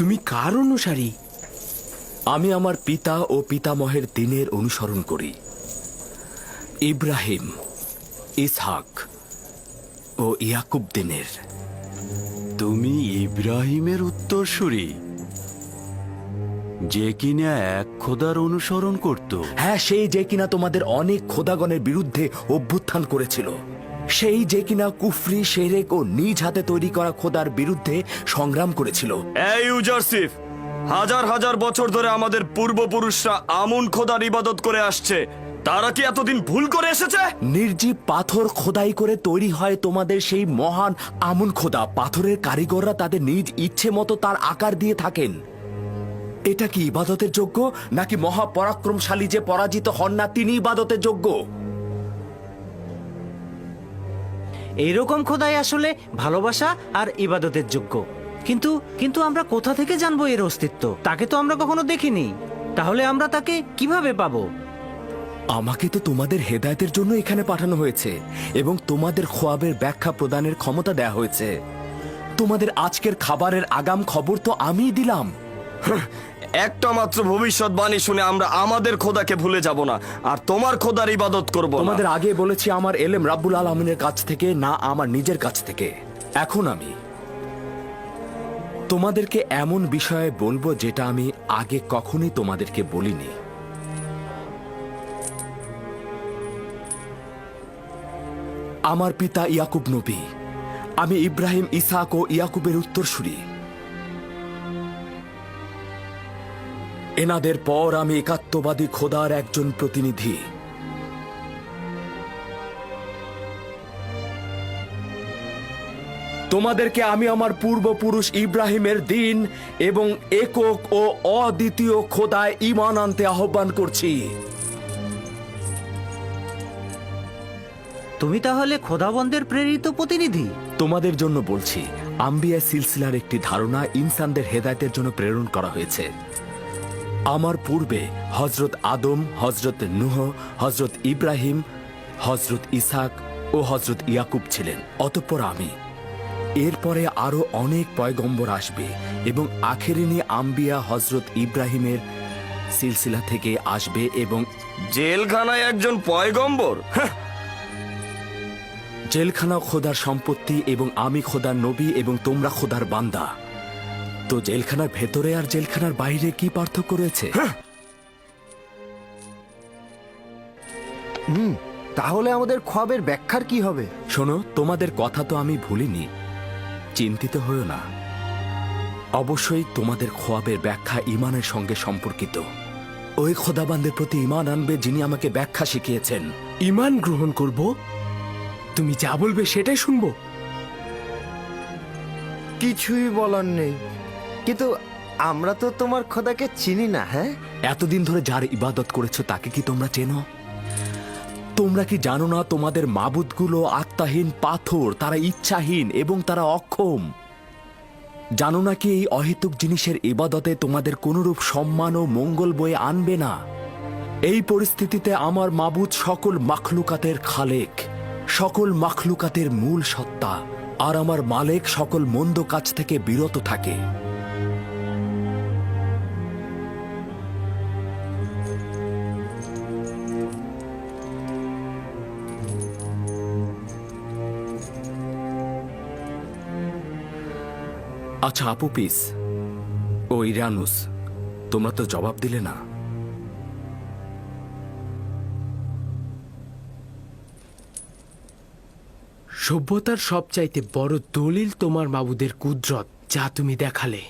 তুমি কার অনুসারী? আমি আমার পিতা ও পিতামহের দিনের অনুসরণ করি। ইব্রাহিম ইসহাক ও ইয়াকুব দিনের। তুমি ইব্রাহিমের উত্তরসূরি যে কিনা এক খোদার অনুসরণ করত। হ্যাঁ সেই যে কিনা তোমাদের অনেক খোদাগণের বিরুদ্ধে অভ্যুত্থান করেছিল। সেই যে কিনা কুফরি শেরেক ও নিজ হাতে তৈরি করা খোদার বিরুদ্ধে সংগ্রাম করেছিল। এই ইউজারসিফ হাজার হাজার বছর ধরে আমাদের পূর্বপুরুষরা আমুন খোদার ইবাদত করে আসছে। তারা কি এতদিন ভুল করে এসেছে? নির্জীব পাথর খোদাই করে তৈরি হয় তোমাদের সেই মহান আমুন খোদা। পাথরের কারিগররা তাদের নিজ ইচ্ছে মতো তার আকার দিয়ে থাকেন। এটা কি ইবাদতের যোগ্য নাকি মহাপরাক্রমশালী যে পরাজিত হন না তিনি ইবাদতের যোগ্য? এইরকম খোদাই আসলে ভালোবাসা আর ইবাদতের যোগ্য। কিন্তু কিন্তু আমরা কোথা থেকে জানব এর অস্তিত্ব? তাকে তো আমরা কখনো দেখিনি। তাহলে আমরা তাকে কীভাবে পাবো? আমাকে তো তোমাদের হেদায়তের জন্য এখানে পাঠানো হয়েছে এবং তোমাদের খোয়াবের ব্যাখ্যা প্রদানের ক্ষমতা দেয়া হয়েছে। তোমাদের আজকের খাবারের আগাম খবর তো আমিই দিলাম। একটা মাত্র ভবিষ্যৎবাণী শুনে আমরা আমাদের খোদাকে ভুলে যাব না, আর তোমার খোদার ইবাদত করব না। তোমাদের আগে বলেছি আমার এলেম রাব্বুল আলমিনের কাছ থেকে, না আমার নিজের কাছ থেকে। এখন আমি তোমাদেরকে এমন বিষয়ে বলব যেটা আমি আগে কখনই তোমাদেরকে বলিনি। আমার পিতা ইয়াকুব নবী, আমি ইব্রাহিম, ইসাক ও ইয়াকুবের উত্তরসূরি। এনাদের পর আমি একাত্মবাদী খোদার একজন প্রতিনিধি। তোমাদেরকে আমি আমার পূর্বপুরুষ ইব্রাহিমের দিন এবং একক ও অদ্বিতীয় খোদায় ইমান আনতে আহ্বান করছি। তুমি তাহলে খোদাবন্দের প্রেরিত প্রতিনিধি? তোমাদের জন্য বলছি আম্বিয়া সিলসিলার একটি ধারণা ইনসানদের হেদায়তের জন্য প্রেরণ করা হয়েছে। আমার পূর্বে হজরত আদম হজরত নুহ হজরত ইব্রাহিম হজরত ইসাক ও হজরত ইয়াকুব ছিলেন অতঃপর আমি। এরপরে আরও অনেক পয়গম্বর আসবে এবং আখেরিনী আম্বিয়া হজরত ইব্রাহিমের সিলসিলা থেকে আসবে এবং জেলখানায় একজন পয়গম্বর? হ্যাঁ, জেলখানা খোদার সম্পত্তি এবং আমি খোদার নবী এবং তোমরা খোদার বান্দা। তো জেলখানার ভেতরে আর জেলখানার বাইরে কি পার্থক্য রয়েছে? তাহলে আমাদের খোয়াবের ব্যাখ্যার কি হবে? শোনো তোমাদের কথা তো আমি ভুলিনি। চিন্তিত হও না। অবশ্যই তোমাদের খোয়াবের ব্যাখ্যা ইমানের সঙ্গে সম্পর্কিত। ওই খোদাবান্দের প্রতি ইমান আনবে যিনি আমাকে ব্যাখ্যা শিখিয়েছেন। ইমান গ্রহণ করব? তুমি যা বলবে সেটাই শুনব। কিছুই বলার নেই। কিন্তু আমরা তো তোমার খোদাকে চিনি না হ্যাঁ? এতদিন ধরে যার ইবাদত করেছ তাকে কি তোমরা চেনো? তোমরা কি জানো না তোমাদের মাবুদগুলো আত্মাহীন পাথর, তারা ইচ্ছাহীন এবং তারা অক্ষম? জানো না কি এই অহেতুক জিনিসের ইবাদতে তোমাদের কোনরূপ সম্মান ও মঙ্গল বয়ে আনবে না? এই পরিস্থিতিতে আমার মাবুদ সকল মাখলুকাতের খালেক, সকল মাখলুকাতের মূল সত্তা, আর আমার মালেক সকল মন্দ কাজ থেকে বিরত থাকে। আচ্ছা আপু পিস ও, ইরানুস, তোমরা তো জবাব দিলে না। সভ্যতার সবচাইতে বড় দলিল তোমার মাবুদের কুদরত, যা তুমি দেখালে।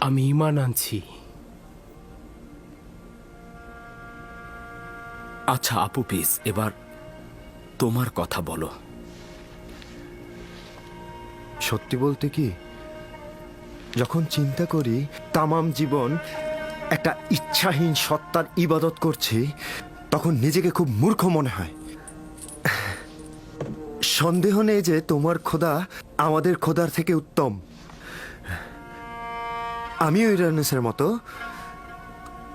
আমি ইমান আনছি। আচ্ছা আপু পিস এবার তোমার কথা বলো। সত্যি বলতে কি? যখন চিন্তা করি, তামাম জীবন একটা ইচ্ছাহীন সত্তার ইবাদত করছি, তখন নিজেকে খুব মূর্খ মনে হয়। সন্দেহ নেই যে তোমার খোদা আমাদের খোদার থেকে উত্তম। আমিও ইরানুসের মতো।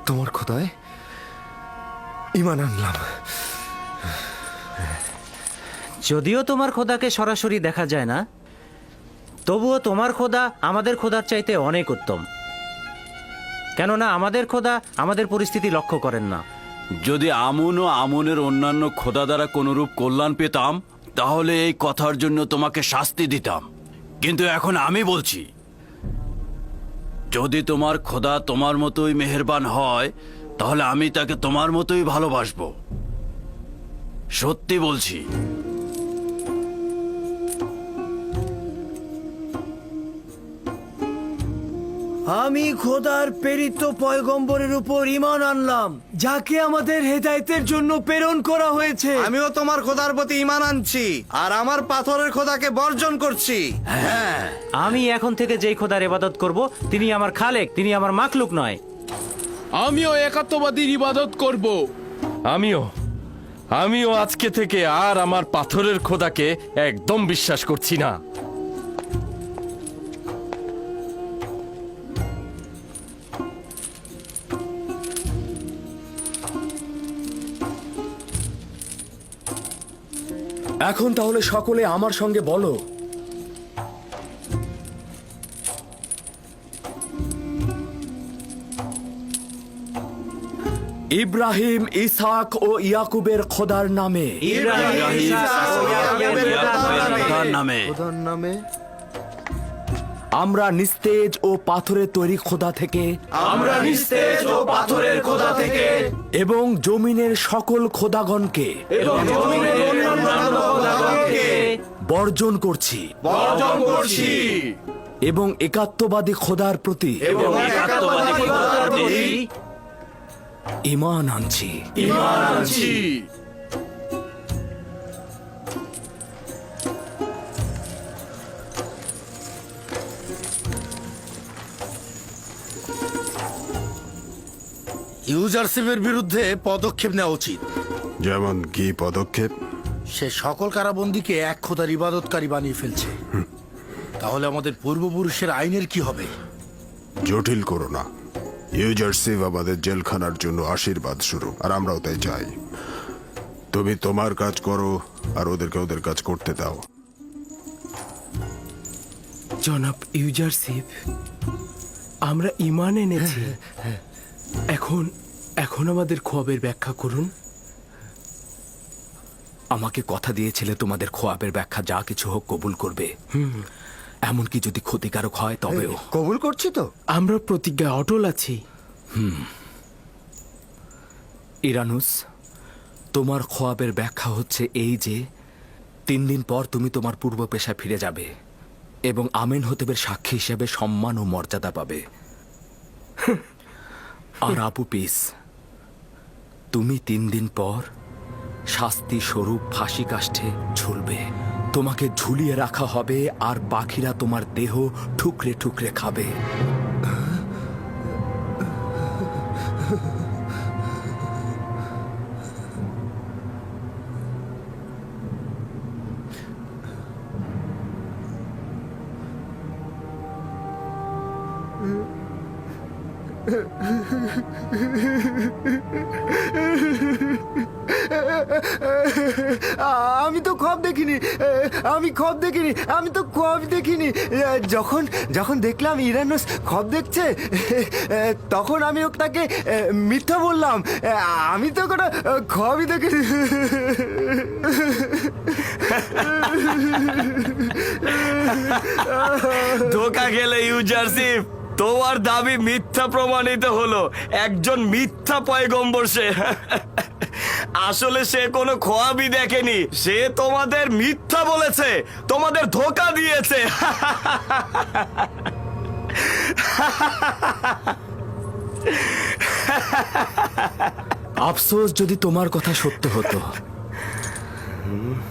তোমার খোদায় ইমান আনলাম। যদিও তোমার খোদাকে সরাসরি দেখা যায় না তবুও তোমার খোদা আমাদের খোদার চাইতে অনেক উত্তম। কেননা আমাদের খোদা আমাদের পরিস্থিতি লক্ষ্য করেন না। যদি আমন ও আমনের অন্যান্য খোদা দ্বারা কোনরূপ কল্যাণ পেতাম, তাহলে এই কথার জন্য তোমাকে শাস্তি দিতাম। কিন্তু এখন আমি বলছি, যদি তোমার খোদা তোমার মতোই মেহেরবান হয়, তাহলে আমি তাকে তোমার মতোই ভালোবাসবো। সত্যি বলছি আমি খোদার প্রেরিত পয়গম্বরের উপর ইমান আনলাম যাকে আমাদের হেদায়েতের জন্য প্রেরণ করা হয়েছে। আমিও তোমার খোদার প্রতি ইমান আনছি আর আমার পাথরের খোদাকে বর্জন করছি। হ্যাঁ। আমি এখন থেকে যেই খোদার ইবাদত করব তিনি আমার খালেক তিনি আমার মাখলুক নয়। আমিও একাত্মবাদীর ইবাদত করব। আমিও আমিও আজকে থেকে আর আমার পাথরের খোদাকে একদম বিশ্বাস করছি না। এখন তাহলে সকলে আমার সঙ্গে বলো। ইব্রাহিম ইসাক ও ইয়াকুবের খোদার নামে। খোদার নামে। খোদার নামে। আমরা নিস্তেজ ও পাথরের তৈরি খোদা থেকে। আমরা নিস্তেজ ও পাথরের খোদা থেকে। এবং জমিনের সকল খোদাগণকে। এবং জমিনের অন্যান্য খোদাগণকে। বর্জন করছি। বর্জন করছি। এবং একাত্মবাদী খোদার প্রতি। এবং একাত্মবাদী খোদার প্রতি। ইমান আনছি। ঈমান আনছি। ইউজারশিপের বিরুদ্ধে পদক্ষেপ নেওয়া উচিত। যেমন কি পদক্ষেপ? সে সকল কারাবন্দীকে এক খোদার ইবাদতকারী বানিয়ে ফেলছে। তাহলে আমাদের পূর্বপুরুষের আইনের কি হবে? জটিল করো না। ইউজারসিভ আমাদের জেলখানার জন্য আশীর্বাদ শুরু আর আমরাও তাই চাই। তুমি তোমার কাজ করো আর ওদেরকে ওদের কাজ করতে দাও। জনাব ইউজারশিপ আমরা ইমান এনেছি। এখন এখন আমাদের খোয়াবের ব্যাখ্যা করুন। আমাকে কথা দিয়েছিলে তোমাদের খোয়াবের ব্যাখ্যা যা কিছু হোক কবুল করবে। এমনকি যদি ক্ষতিকারক হয় তবেও। কবুল করছি তো। আমরা প্রতিজ্ঞায় অটল আছি। হুম। ইরানুস তোমার খোয়াবের ব্যাখ্যা হচ্ছে এই যে তিন দিন পর তুমি তোমার পূর্ব পেশায় ফিরে যাবে। এবং আমেন হতেবের সাক্ষী হিসেবে সম্মান ও মর্যাদা পাবে। আর আপু পিস তুমি তিন দিন পর শাস্তি স্বরূপ ফাঁসি কাষ্ঠে ঝুলবে। তোমাকে ঝুলিয়ে রাখা হবে আর পাখিরা তোমার দেহ ঠুকরে ঠুকরে খাবে। আমি খব দেখিনি, আমি তো খব দেখিনি। যখন যখন দেখলাম ইরানুস খব দেখছে তখন আমি তাকে মিথ্যা বললাম। আমি তো কোনো খবই দেখিনি। ধোকা গেলে ইউজারশিপ। তোমার দাবি মিথ্যা প্রমাণিত হলো। একজন মিথ্যা পয়গম্বর সে। আসলে সে কোনো খোয়াবি দেখেনি। সে তোমাদের মিথ্যা বলেছে, তোমাদের ধোকা দিয়েছে। আফসোস যদি তোমার কথা সত্য হতো।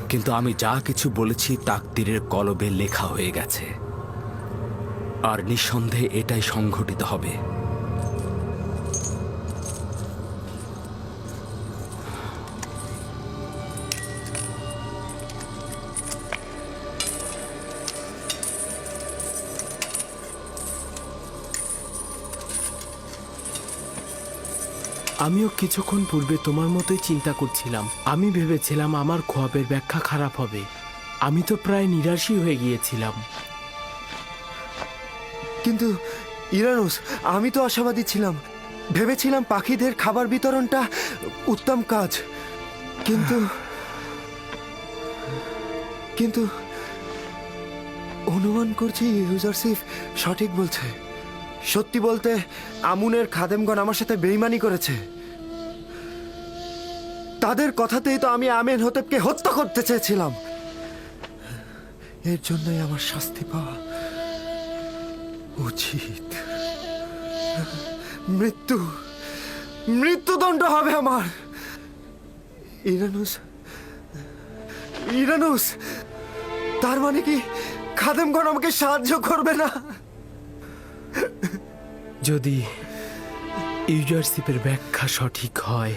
কিন্তু আমি যা কিছু বলেছি, তাকদিরের কলবে লেখা হয়ে গেছে। আর নিঃসন্দেহে এটাই সংঘটিত হবে। আমিও কিছুক্ষণ পূর্বে তোমার মতোই চিন্তা করছিলাম। আমি ভেবেছিলাম আমার খোয়াবের ব্যাখ্যা খারাপ হবে। আমি তো প্রায় নিরাশই হয়ে গিয়েছিলাম। কিন্তু, ইরানুস, আমি তো আশাবাদী ছিলাম। ভেবেছিলাম পাখিদের খাবার বিতরণটা উত্তম কাজ। কিন্তু কিন্তু, অনুমান করছি ইউজারসিফ সঠিক বলছে। সত্যি বলতে, আমুনের খাদেমগণ আমার সাথে বেইমানি করেছে। তাদের কথাতেই তো আমি আমেন হতেবকে হত্যা করতে চেয়েছিলাম। এর জন্যই আমার শাস্তি পাওয়া উচিত। মৃত্যু, মৃত্যুদণ্ড হবে আমার। ইরানুস ইরানুস, তার মানে কি খাদেমগণ আমাকে সাহায্য করবে না? যদি ইউজারশিপের ব্যাখ্যা সঠিক হয়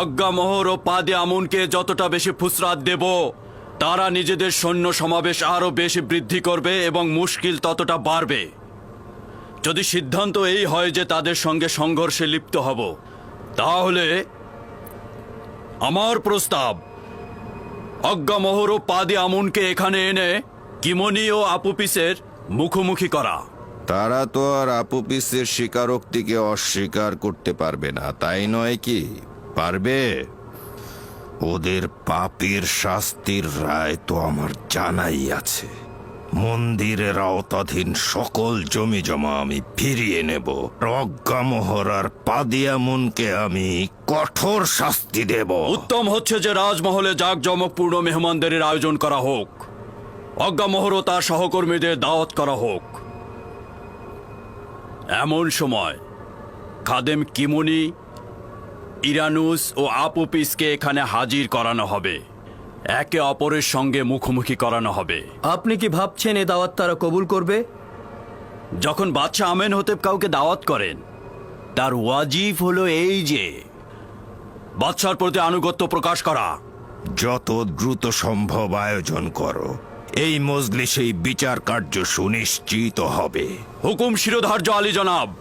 অজ্ঞামোহর ও পাদে আমুনকে যতটা বেশি ফুসরাত দেব, তারা নিজেদের সৈন্য সমাবেশ আরও বেশি বৃদ্ধি করবে এবং মুশকিল ততটা বাড়বে। যদি সিদ্ধান্ত এই হয় যে তাদের সঙ্গে সংঘর্ষে লিপ্ত হব, তাহলে আমার প্রস্তাব, অজ্ঞামোহর ও পাদে আমুনকে এখানে এনে কিমনি ও আপুপিসের মুখোমুখি করা। তারা তো আর আপুপিসের স্বীকারোক্তিকে অস্বীকার করতে পারবে না, তাই নয় কি? পারবে? ওদের পাপের শাস্তির রায় তো আমার জানাই আছে। মন্দিরের আওতাধীন সকল জমি জমা আমি ফিরিয়ে নেব। প্রজ্ঞামোহর আর পাদিয়ামুনকে আমি কঠোর শাস্তি দেব। উত্তম হচ্ছে যে রাজমহলে জাঁকজমকপূর্ণ মেহমানদের আয়োজন করা হোক। অজ্ঞামোহর ও তার সহকর্মীদের দাওয়াত করা হোক। এমন সময় খাদেম কিমুনি ইরানুস ও আপুপিসকে এখানে হাজির করানো হবে। একে অপরের সঙ্গে মুখোমুখি করানো হবে। আপনি কি ভাবছেন এ দাওয়াত তারা কবুল করবে? যখন বাচ্চা আমেন হতে কাউকে দাওয়াত করেন তার ওয়াজিব হলো এই যে বাচ্চার প্রতি আনুগত্য প্রকাশ করা। যত দ্রুত সম্ভব আয়োজন করো। এই মজলিসেই বিচার কার্য সুনিশ্চিত হবে। হুকুম শিরোধার্য আলী জনাব।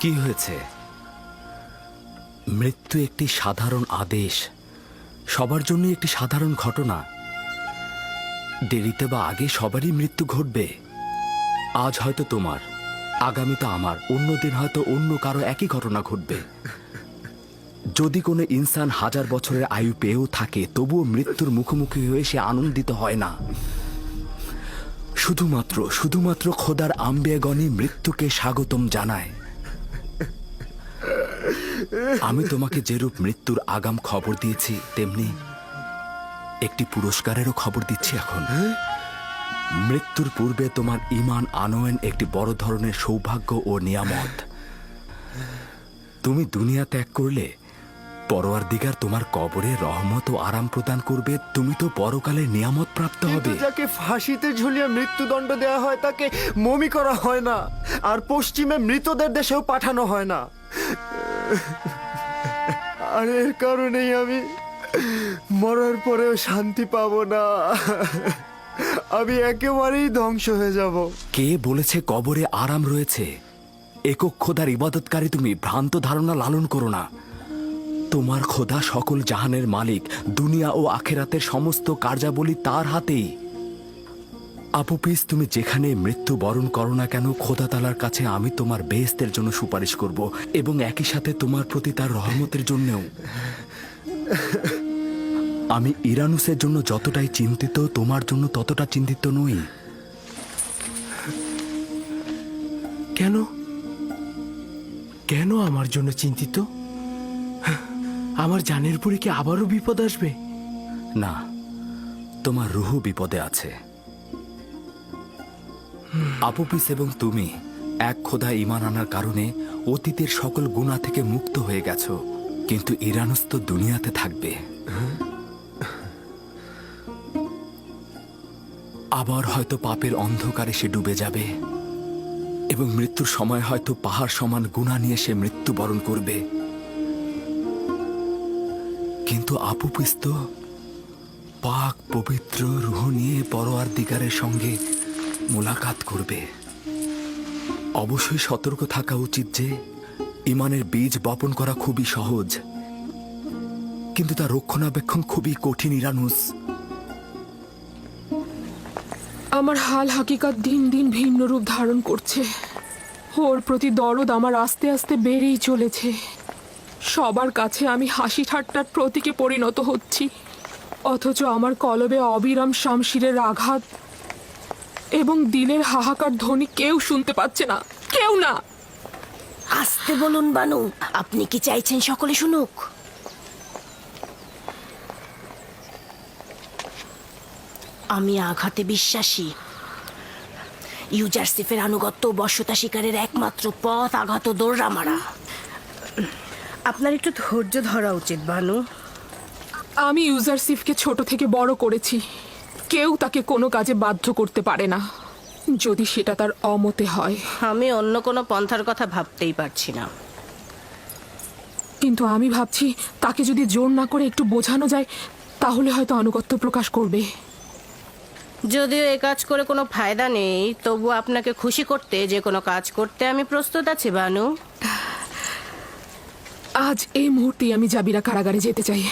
কি হয়েছে? মৃত্যু একটি সাধারণ আদেশ। সবার জন্য একটি সাধারণ ঘটনা। দেরিতে বা আগে সবারই মৃত্যু ঘটবে। আজ হয়তো তোমার আগামীতে আমার, অন্য দিন হয়তো অন্য কারও একই ঘটনা ঘটবে। যদি কোনো ইনসান হাজার বছরের আয়ু পেয়েও থাকে, তবুও মৃত্যুর মুখোমুখি হয়ে সে আনন্দিত হয় না। শুধুমাত্র শুধুমাত্র খোদার আম্বেগণই মৃত্যুকে স্বাগতম জানায়। আমি তোমাকে যেরূপ মৃত্যুর আগাম খবর দিয়েছি তেমনি একটি পুরস্কারেরও খবর দিচ্ছি এখন। মৃত্যুর পূর্বে তোমার ইমান আনয়ন একটি বড় ধরনের সৌভাগ্য ও নিয়ামত। তুমি দুনিয়া ত্যাগ করলে পরোয়ার দিগার তোমার কবরে রহমত ও আরাম প্রদান করবে তুমি তো পরকালে নিয়ামত প্রাপ্ত হবে। যাকে ফাঁসিতে ঝুলিয়ে মৃত্যুদণ্ড দেওয়া হয় তাকে মমি করা হয় না। আর পশ্চিমে মৃতদের দেশেও পাঠানো হয় না। আর এর কারণেই আমি মরার পরেও শান্তি পাবো না। আমি একেবারেই ধ্বংস হয়ে যাব। কে বলেছে কবরে আরাম রয়েছে? একক খোদার ইবাদতকারী তুমি ভ্রান্ত ধারণা লালন করো না। তোমার খোদা সকল জাহানের মালিক, দুনিয়া ও আখেরাতের সমস্ত কার্যাবলী তার হাতেই। আপুপিস তুমি যেখানে মৃত্যু বরণ করো না কেন খোদা তালার কাছে আমি তোমার বেহেস্তের জন্য সুপারিশ করব এবং একই সাথে তোমার প্রতি তার রহমতের জন্যও। আমি ইরানুসের জন্য যতটাই চিন্তিত তোমার জন্য ততটা চিন্তিত নই। কেন? কেন আমার জন্য চিন্তিত? আমার জানের পরে কি আবারও বিপদ আসবে? না তোমার রুহু বিপদে আছে। আপুপিস এবং তুমি এক খোদা ইমান আনার কারণে অতীতের সকল গুণা থেকে মুক্ত হয়ে গেছো। কিন্তু ইরানুস তো দুনিয়াতে থাকবে। আবার হয়তো পাপের অন্ধকারে সে ডুবে যাবে এবং মৃত্যুর সময় হয়তো পাহাড় সমান গুণা নিয়ে সে মৃত্যুবরণ করবে। কিন্তু আপুপিস তো পাক পবিত্র রুহ নিয়ে পরোয়ার দিগারের সঙ্গে মোলাকাত করবে। অবশ্যই সতর্ক থাকা উচিত যে, ইমানের বীজ বপন করা খুবই সহজ। কিন্তু তার রক্ষণাবেক্ষণ খুবই কঠিন, ইরানুস। আমার হাল হাকিকাত দিন দিন ভিন্ন রূপ ধারণ করছে। ওর প্রতি দরদ আমার আস্তে আস্তে বেড়েই চলেছে। সবার কাছে আমি হাসি ঠাট্টার প্রতীকে পরিণত হচ্ছি। অথচ আমার কলবে অবিরাম শামশিরের আঘাত এবং দিলের হাহাকার ধ্বনি কেউ শুনতে পাচ্ছে না। কেউ না। আসতে বলুন বানু। আপনি কি চাইছেন সকলে শুনুক? আমি আঘাতে বিশ্বাসী। ইউজারসিফের আনুগত্য বশ্যতা শিকারের একমাত্র পথ আঘাত দৌড়া মারা আপনার একটু ধৈর্য ধরা উচিত বানু। আমি ইউজারসিফকে ছোট থেকে বড় করেছি। কেউ তাকে কোনো কাজে বাধ্য করতে পারে না। যদি সেটা তার অমতে হয়। আমি অন্য কোনো পন্থার কথা ভাবতেই পারছি না। কিন্তু আমি ভাবছি তাকে যদি জোর না করে একটু বোঝানো যায় তাহলে হয়তো আনুগত্য প্রকাশ করবে। যদিও এ কাজ করে কোনো ফায়দা নেই তবু আপনাকে খুশি করতে যে কোনো কাজ করতে আমি প্রস্তুত আছি বানু আজ এই মুহূর্তেই আমি জাবিরা কারাগারে যেতে চাই।